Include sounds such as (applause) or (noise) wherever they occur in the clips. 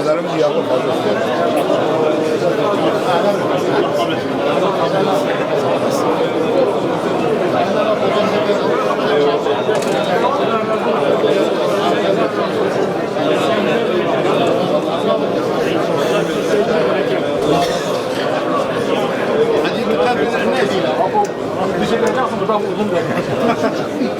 Ellerim diyalog fazla. Hadi bir tane ne diyor? Abi bir şey yapacağım da uzun da. (laughs)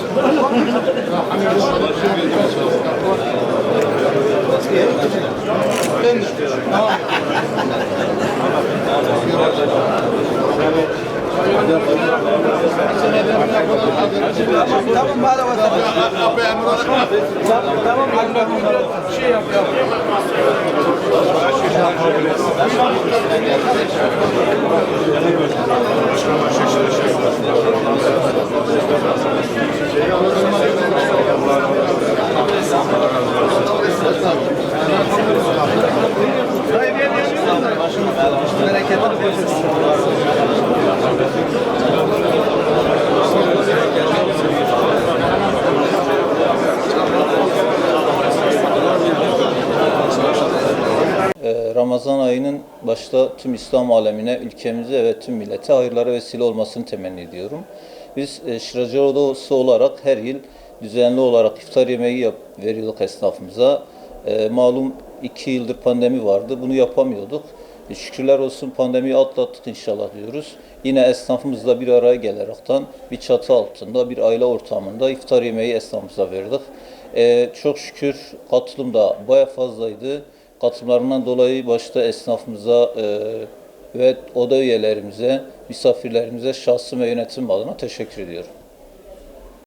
Tamam bana bana. Tamam bana Şey yap yap. Ramazan ayının başta tüm İslam alemine, ülkemize ve tüm millete hayırlara vesile olmasını temenni ediyorum. Biz e, Şıracı olarak her yıl düzenli olarak iftar yemeği yap, veriyorduk esnafımıza. Ee, malum iki yıldır pandemi vardı, bunu yapamıyorduk. E, şükürler olsun pandemiyi atlattık inşallah diyoruz. Yine esnafımızla bir araya gelerekten bir çatı altında, bir aile ortamında iftar yemeği esnafımıza verdik. Ee, çok şükür katılım da baya fazlaydı. Katılımlarından dolayı başta esnafımıza e, ve oda üyelerimize, misafirlerimize şahsım ve yönetim adına teşekkür ediyorum.